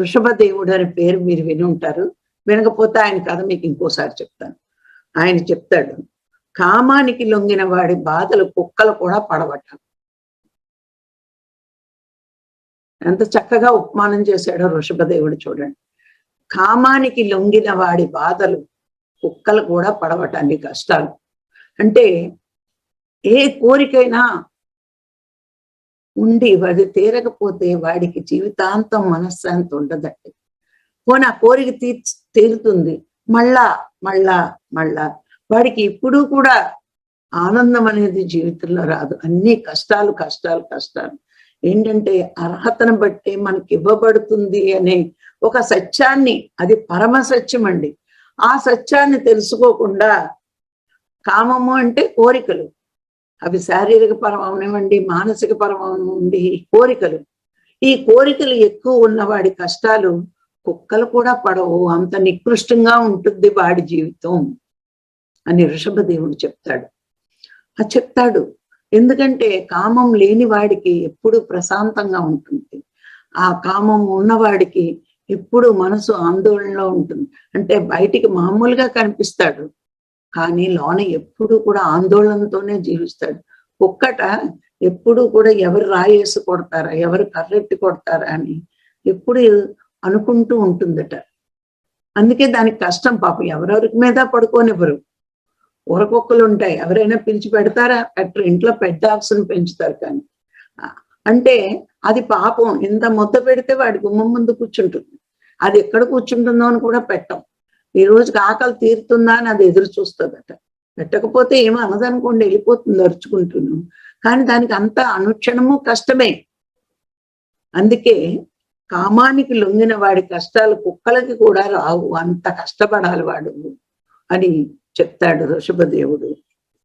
వృషభదేవుడు అనే పేరు మీరు విని ఉంటారు. వినకపోతే ఆయన కథ మీకు ఇంకోసారి చెప్తాను. ఆయన చెప్తాడు కామానికి లొంగిన వాడి బాధలు కుక్కలు కూడా పడవట. ఎంత చక్కగా ఉపమానం చేశాడో వృషభదేవుడు చూడండి. కామానికి లొంగిన వాడి బాధలు కుక్కలు కూడా పడవటానికి కష్టాలు. అంటే ఏ కోరికైనా ఉండి అది తీరకపోతే వాడికి జీవితాంతం మనశ్శాంతి ఉండదండి. పోనీ ఆ కోరిక తీర్చి తీరుతుంది. మళ్ళా మళ్ళా మళ్ళా వాడికి ఇప్పుడు కూడా ఆనందం అనేది జీవితంలో రాదు. అన్ని కష్టాలు కష్టాలు కష్టాలు. ఏంటంటే అర్హతను బట్టి మనకి ఇవ్వబడుతుంది అనే ఒక సత్యాన్ని అది పరమ సత్యం అండి. ఆ సత్యాన్ని తెలుసుకోకుండా కామము అంటే కోరికలు. అవి శారీరక పరం అవనివ్వండి మానసిక పరం అవనివ్వండి కోరికలు. ఈ కోరికలు ఎక్కువ ఉన్న వాడి కష్టాలు కుక్కలు కూడా పడవు. అంత నికృష్టంగా ఉంటుంది వాడి జీవితం అని ఋషభదేవుడు చెప్తాడు. ఆ చెప్తాడు ఎందుకంటే కామం లేని వాడికి ఎప్పుడు ప్రశాంతంగా ఉంటుంది. ఆ కామం ఉన్నవాడికి ఎప్పుడు మనసు ఆందోళనలో ఉంటుంది. అంటే బయటికి మామూలుగా కనిపిస్తాడు. కానీ లోన ఎప్పుడు కూడా ఆందోళనతోనే జీవిస్తాడు. ఒక్కట ఎప్పుడు కూడా ఎవరు రాయేసి కొడతారా ఎవరు కర్రెట్టి కొడతారా అని ఎప్పుడు అనుకుంటూ ఉంటుందట. అందుకే దానికి కష్టం పాపం ఎవరెవరికి మీద పడుకోనివ్వరు. ఊరకొక్కలు ఉంటాయి ఎవరైనా పిలిచి పెడతారా? పెట్టరు ఇంట్లో పెద్ద ఆక్సిని పెంచుతారు కానీ. అంటే అది పాపం ఇంత ముద్ద పెడితే వాడి గుమ్మం ముందు కూర్చుంటుంది. అది ఎక్కడ కూర్చుంటుందో అని కూడా పెట్టం. ఈ రోజుకి ఆకలి తీరుతుందా అని అది ఎదురు చూస్తుందట. పెట్టకపోతే ఏమో అనదనుకోండి వెళ్ళిపోతుంది అరుచుకుంటున్నాం కానీ దానికి అంత అనుక్షణము కష్టమే. అందుకే కామానికి లొంగిన వాడి కష్టాలు కుక్కలకి కూడా రావు. అంత కష్టపడాలి వాడు అని చెప్తాడు ఋషభదేవుడు